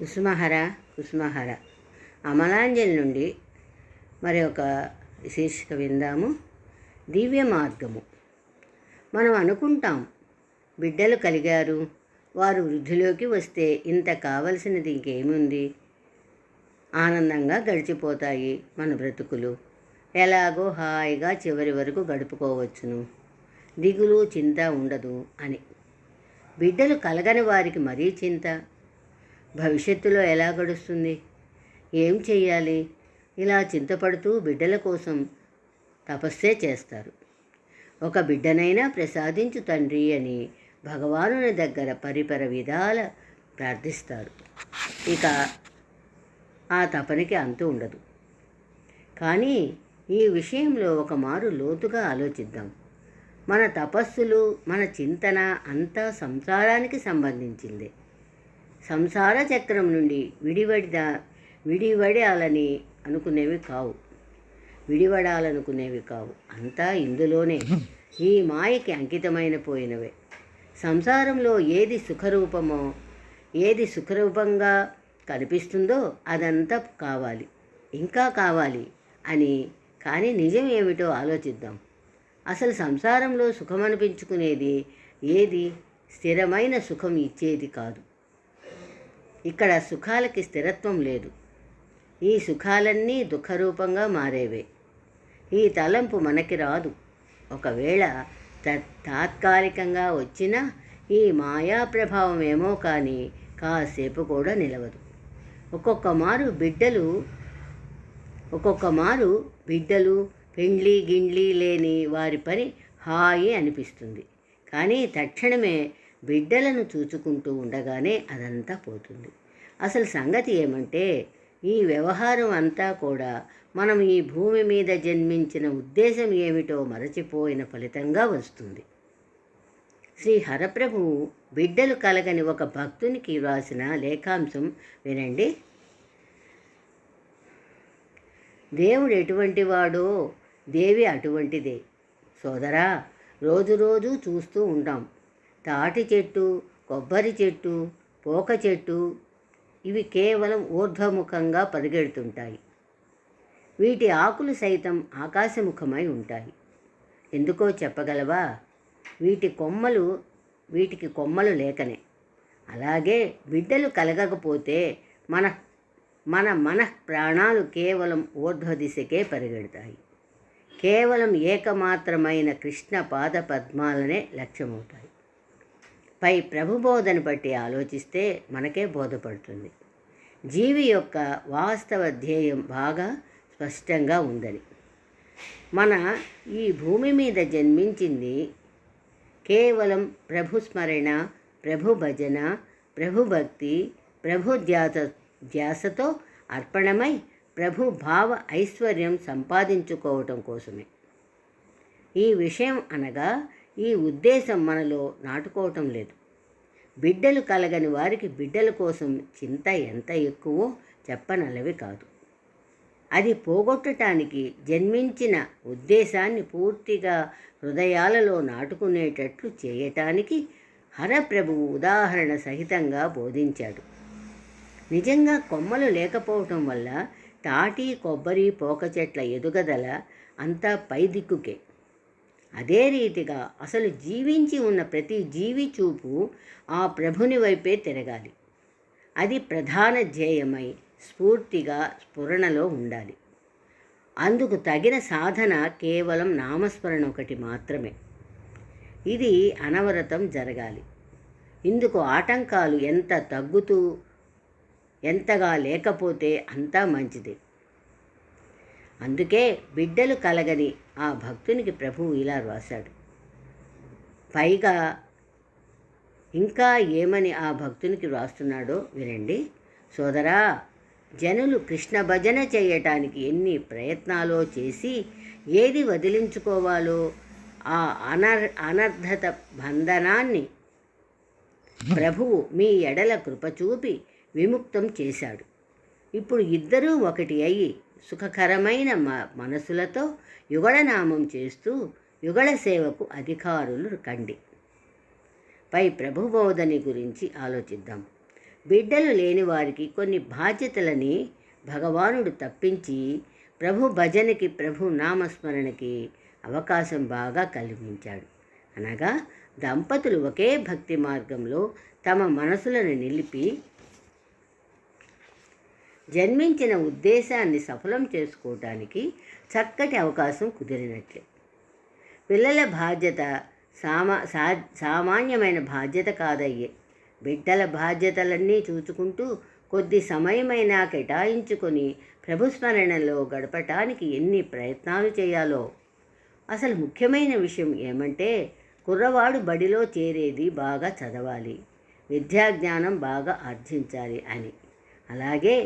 కుసుమహర కుసుమహర అమలాంజలి నుండి మరి ఒక శీర్షిక విందాము. దివ్య మార్గము. మనం అనుకుంటాం బిడ్డలు కలిగారు వారు వృద్ధిలోకి వస్తే ఇంత కావలసినది ఇంకేముంది? ఆనందంగా గడిచిపోతాయి మన బ్రతుకులు. ఎలాగో హాయిగా చివరి వరకు గడుపుకోవచ్చును. దిగులు చింత ఉండదు అని. బిడ్డలు కలగని వారికి మరీ చింత? భవిష్యత్తులో ఎలా గడుస్తుంది? ఏం చెయ్యాలి? ఇలా చింతపడుతూ బిడ్డల కోసం తపస్సే చేస్తారు. ఒక బిడ్డనైనా ప్రసాదించు తండ్రి అని భగవానుని దగ్గర పరిపర విధాల ప్రార్థిస్తారు. ఇక ఆ తపనికి అంతు ఉండదు. కానీ ఈ విషయంలో ఒక మారు లోతుగా ఆలోచిద్దాం. మన తపస్సులు మన చింతన అంతా సంసారానికి సంబంధించిందే. సంసార చక్రం నుండి విడివడిద విడివడాలని అనుకునేవి కావు. విడివడాలనుకునేవి కావు. అంతా ఇందులోనే. ఈ మాయకి అంకితమైన పోయినవే. సంసారంలో ఏది సుఖరూపమో ఏది సుఖరూపంగా కనిపిస్తుందో అదంతా కావాలి. ఇంకా కావాలి అని కానీ నిజం ఏమిటో ఆలోచిద్దాం. అసలు సంసారంలో సుఖం అనిపించుకునేది ఏది? స్థిరమైన సుఖం ఇచ్చేది కాదు. ఇక్కడ సుఖాలకి స్థిరత్వం లేదు. ఈ సుఖాలన్నీ దుఃఖరూపంగా మారేవే. ఈ తలంపు మనకి రాదు. ఒకవేళ త తాత్కాలికంగా వచ్చిన ఈ మాయా ప్రభావం ఏమో కానీ కాసేపు కూడా నిలవదు. ఒక్కొక్క మారు బిడ్డలు ఒక్కొక్క మారు బిడ్డలు పెండ్లి గిండ్లి లేని వారి పని హాయి అనిపిస్తుంది. కానీ తక్షణమే బిడ్డలను చూచుకుంటూ ఉండగానే అదంతా పోతుంది. అసలు సంగతి ఏమంటే ఈ వ్యవహారం అంతా కూడా మనం ఈ భూమి మీద జన్మించిన ఉద్దేశం ఏమిటో మరచిపోయిన ఫలితంగా వస్తుంది. శ్రీ హరప్రభువు బిడ్డలు కలగని ఒక భక్తునికి వ్రాసిన లేఖాంశం వినండి. దేవుడు ఎటువంటి వాడో దేవి అటువంటిదే. సోదరా రోజు రోజు చూస్తూ ఉంటాం తాటి చెట్టు కొబ్బరి చెట్టు పోక చెట్టు ఇవి కేవలం ఊర్ధ్వముఖంగా పరిగెడుతుంటాయి. వీటి ఆకులు సైతం ఆకాశముఖమై ఉంటాయి. ఎందుకో చెప్పగలవా? వీటి కొమ్మలు వీటికి కొమ్మలు లేకనే. అలాగే బిడ్డలు కలగకపోతే మన మన మన ప్రాణాలు కేవలం ఊర్ధ్వ దిశకే పరిగెడతాయి. కేవలం ఏకమాత్రమైన కృష్ణ పాద పద్మాలనే లక్ష్యమవుతాయి. పై ప్రభుబోధన బట్టి ఆలోచిస్తే మనకే బోధపడుతుంది. జీవి యొక్క వాస్తవ ధ్యేయం బాగా స్పష్టంగా ఉందని. మన ఈ భూమి మీద జన్మించింది కేవలం ప్రభు స్మరణ ప్రభు భజన ప్రభు భక్తి ప్రభు ధ్యాస ధ్యాసతో అర్పణమై ప్రభు భావ ఐశ్వర్యం సంపాదించుకోవటం కోసమే. ఈ విషయం అనగా ఈ ఉద్దేశం మనలో నాటుకోవటం లేదు. బిడ్డలు కలగని వారికి బిడ్డల కోసం చింత ఎంత ఎక్కువో చెప్పనలవి కాదు. అది పోగొట్టడానికి జన్మించిన ఉద్దేశాన్ని పూర్తిగా హృదయాలలో నాటుకునేటట్లు చేయటానికి హరప్రభువు ఉదాహరణ సహితంగా బోధించాడు. నిజంగా కొమ్మలు లేకపోవటం వల్ల తాటి కొబ్బరి పోక చెట్ల ఎదుగదల అంతా పై దిక్కుకే అదే రీతిగా అసలు జీవించి ఉన్న ప్రతి జీవి చూపు ఆ ప్రభుని వైపే తిరగాలి. అది ప్రధాన ధ్యేయమై స్ఫూర్తిగా స్ఫురణలో ఉండాలి. అందుకు తగిన సాధన కేవలం నామస్మరణ ఒకటి మాత్రమే. ఇది అనవరతం జరగాలి. ఇందుకు ఆటంకాలు ఎంత తగ్గుతూ ఎంతగా లేకపోతే అంతా మంచిది. అందుకే బిడ్డలు కలగని ఆ భక్తునికి ప్రభువు ఇలా రాశాడు. పైగా ఇంకా ఏమని ఆ భక్తునికి వ్రాస్తున్నాడో వినండి. సోదరా జనులు కృష్ణ భజన చేయటానికి ఎన్ని ప్రయత్నాలో చేసి ఏది వదిలించుకోవాలో ఆ అనర్ అనర్ధత బంధనాన్ని ప్రభువు మీ ఎడల కృప చూపి విముక్తం చేశాడు. ఇప్పుడు ఇద్దరూ ఒకటి అయి సుఖకరమైన మ మనసులతో యుగళనామం చేస్తూ యుగళ సేవకు అధికారులు కండి. పై ప్రభుబోధని గురించి ఆలోచిద్దాం. బిడ్డలు లేని వారికి కొన్ని బాధ్యతలని భగవానుడు తప్పించి ప్రభు భజనకి ప్రభు నామస్మరణకి అవకాశం బాగా కల్పించాడు అనగా దంపతులు ఒకే భక్తి మార్గంలో తమ మనసులను నిలిపి జన్మించిన ఉద్దేశాన్ని సఫలం చేసుకోవటానికి చక్కటి అవకాశం కుదిరినట్లే. పిల్లల బాధ్యత సామా సా సామాన్యమైన బాధ్యత కాదయ్యే. బిడ్డల బాధ్యతలన్నీ చూచుకుంటూ కొద్ది సమయమైనా కేటాయించుకొని ప్రభుస్మరణలో గడపటానికి ఎన్ని ప్రయత్నాలు చేయాలో. అసలు ముఖ్యమైన విషయం ఏమంటే కుర్రవాడు బడిలో చేరేది బాగా చదవాలి విద్యాజ్ఞానం బాగా ఆర్జించాలి అని. అలాగే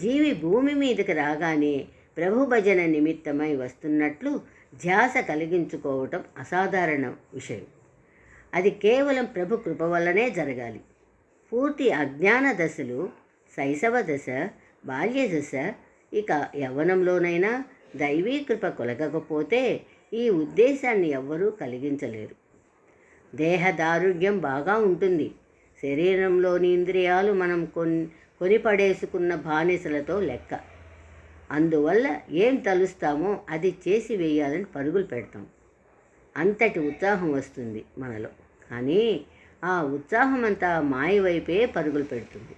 జీవి భూమి మీదకి రాగానే ప్రభు భజన నిమిత్తమై వస్తున్నట్లు ధ్యాస కలిగించుకోవటం అసాధారణ విషయం. అది కేవలం ప్రభు కృప వల్లనే జరగాలి. పూర్తి అజ్ఞాన దశలు శైశవ దశ బాల్య దశ ఇక యవ్వనంలోనైనా దైవీ కృప కొలగకపోతే ఈ ఉద్దేశాన్ని ఎవ్వరూ కలిగించలేరు. దేహదారుఢ్యం బాగా ఉంటుంది. శరీరంలోని ఇంద్రియాలు మనం కొన్ కొనిపడేసుకున్న బానిసలతో లెక్క. అందువల్ల ఏం తలుస్తామో అది చేసి వేయాలని పరుగులు పెడతాం. అంతటి ఉత్సాహం వస్తుంది మనలో. కానీ ఆ ఉత్సాహం అంతా మాయవైపే పరుగులు పెడుతుంది.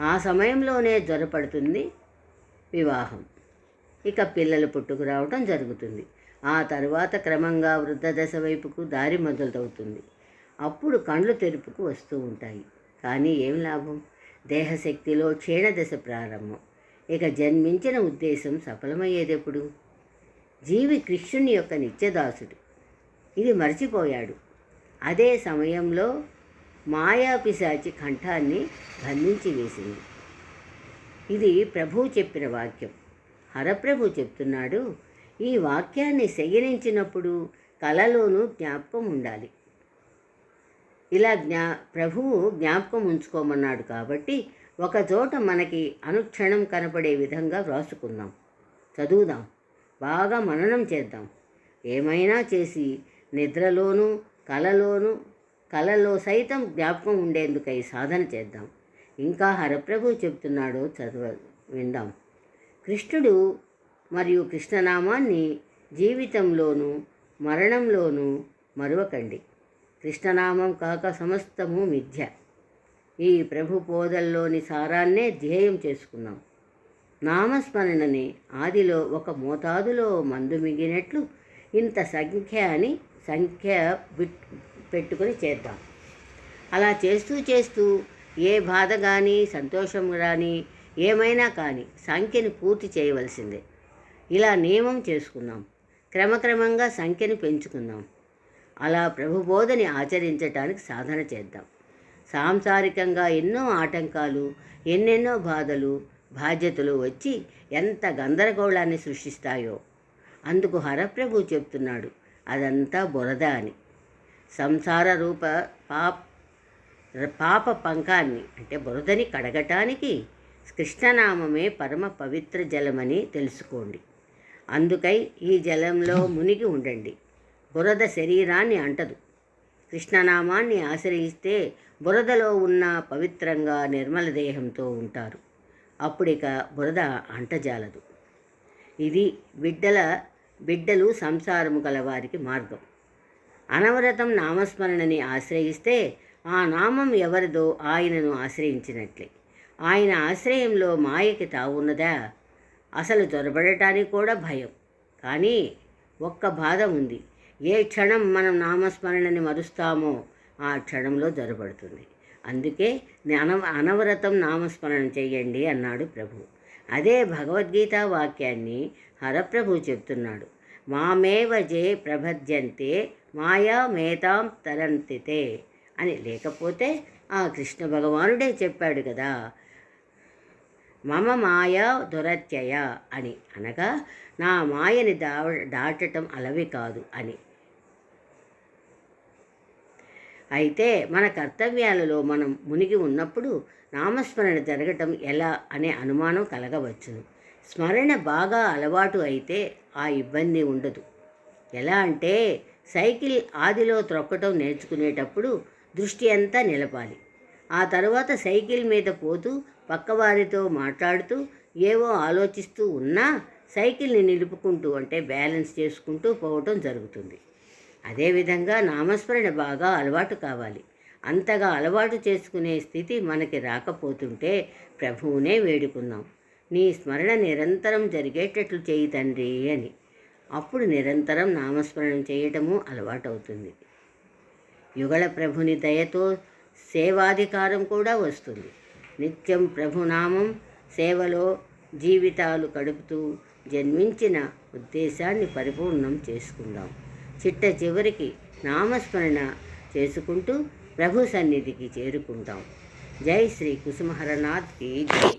ఆ సమయంలోనే జ్వరపడుతుంది వివాహం. ఇక పిల్లలు పుట్టుకురావటం జరుగుతుంది. ఆ తర్వాత క్రమంగా వృద్ధ దశ వైపుకు దారి మొదలవుతుంది అప్పుడు కండ్లు తెరుపుకు వస్తూ ఉంటాయి. కానీ ఏం లాభం? దేహశక్తిలో క్షీణదశ ప్రారంభం. ఇక జన్మించిన ఉద్దేశం సఫలమయ్యేదెప్పుడు? జీవి కృష్ణుని యొక్క నిత్యదాసుడు. ఇది మర్చిపోయాడు. అదే సమయంలో మాయాపిశాచి కంఠాన్ని బంధించి వేసింది. ఇది ప్రభువు చెప్పిన వాక్యం. హరప్రభు చెప్తున్నాడు ఈ వాక్యాన్ని శయనించినప్పుడు కలలోనూ జ్ఞాపకం ఉండాలి. ఇలా జ్ఞా ప్రభువు జ్ఞాపకం ఉంచుకోమన్నాడు కాబట్టి ఒక చోట మనకి అనుక్షణం కనపడే విధంగా వ్రాసుకుందాం. చదువుదాం. బాగా మననం చేద్దాం. ఏమైనా చేసి నిద్రలోనూ కలలోనూ కలలో సైతం జ్ఞాపకం ఉండేందుకై సాధన చేద్దాం. ఇంకా హరప్రభు చెప్తున్నాడో చదవ విందాం. కృష్ణుడు మరియు కృష్ణనామాన్ని జీవితంలోనూ మరణంలోనూ మరువకండి. కృష్ణనామం కాక సమస్తము మిథ్య. ఈ ప్రభు పోదల్లోని సారాన్నే ధ్యేయం చేసుకున్నాం. నామస్మరణని ఆదిలో ఒక మోతాదులో మందు మిగినట్లు ఇంత సంఖ్య అని సంఖ్య బిట్ పెట్టుకొని చేద్దాం. అలా చేస్తూ చేస్తూ ఏ బాధ కానీ సంతోషం కానీ ఏమైనా కానీ సంఖ్యను పూర్తి చేయవలసిందే. ఇలా నియమం చేసుకుందాం క్రమక్రమంగా సంఖ్యను పెంచుకుందాం అలా ప్రభుబోధని ఆచరించటానికి సాధన చేద్దాం. సాంసారికంగా ఎన్నో ఆటంకాలు ఎన్నెన్నో బాధలు బాధ్యతలు వచ్చి ఎంత గందరగోళాన్ని సృష్టిస్తాయో. అందుకు హరప్రభు చెప్తున్నాడు అదంతా బురద అని. సంసార రూప పాప పాప పంకాన్ని అంటే బురదని కడగటానికి కృష్ణనామమే పరమ పవిత్ర జలమని తెలుసుకోండి. అందుకై ఈ జలంలో మునిగి ఉండండి. బురద శరీరాన్ని అంటదు. కృష్ణనామాన్ని ఆశ్రయిస్తే బురదలో ఉన్న పవిత్రంగా నిర్మల దేహంతో ఉంటారు. అప్పుడిక బురద అంటజాలదు. ఇది బిడ్డల బిడ్డలు సంసారము గలవారికి మార్గం. అనవరతం నామస్మరణని ఆశ్రయిస్తే ఆ నామం ఎవరిదో ఆయనను ఆశ్రయించినట్లే. ఆయన ఆశ్రయంలో మాయకి తావున్నదా? అసలు దొరబడటానికి కూడా భయం. కానీ ఒక్క బాధ ఉంది. ఏ క్షణం మనం నామస్మరణని మరుస్తామో ఆ క్షణంలో జరబడుతుంది అందుకే అన అనవరతం నామస్మరణ చేయండి అన్నాడు ప్రభు. అదే భగవద్గీత వాక్యాన్ని హరప్రభు చెప్తున్నాడు. మామేవ జే ప్రభద్యంతే మాయా మేతాం తరంతితే అని. లేకపోతే ఆ కృష్ణ భగవానుడే చెప్పాడు కదా మమ మాయా దురత్యయ అని. అనగా నా మాయని దావ దాటటం అలవి కాదు అని. అయితే మన కర్తవ్యాలలో మనం మునిగి ఉన్నప్పుడు నామస్మరణ జరగటం ఎలా అనే అనుమానం కలగవచ్చును. స్మరణ బాగా అలవాటు అయితే ఆ ఇబ్బంది ఉండదు. ఎలా అంటే సైకిల్ ఆదిలో త్రొక్కటం నేర్చుకునేటప్పుడు దృష్టి అంతా నిలపాలి. ఆ తర్వాత సైకిల్ మీద పోతూ పక్కవారితో మాట్లాడుతూ ఏవో ఆలోచిస్తూ ఉన్నా సైకిల్ని నిలుపుకుంటూ అంటే బ్యాలెన్స్ చేసుకుంటూ పోవటం జరుగుతుంది. అదేవిధంగా నామస్మరణ బాగా అలవాటు కావాలి. అంతగా అలవాటు చేసుకునే స్థితి మనకి రాకపోతుంటే ప్రభువునే వేడుకుందాం. నీ స్మరణ నిరంతరం జరిగేటట్లు చేయి తండ్రి అని. అప్పుడు నిరంతరం నామస్మరణం చేయటము అలవాటవుతుంది. యుగళ ప్రభుని దయతో సేవాధికారం కూడా వస్తుంది. నిత్యం ప్రభునామం సేవలో జీవితాలు గడుపుతూ జన్మించిన ఉద్దేశాన్ని పరిపూర్ణం చేసుకుందాం. చిట్ట చివరికి నామస్మరణ చేసుకుంటూ ప్రభు సన్నిధికి చేరుకుంటాం. జై శ్రీ కుసుమహరనాథ్కి జై.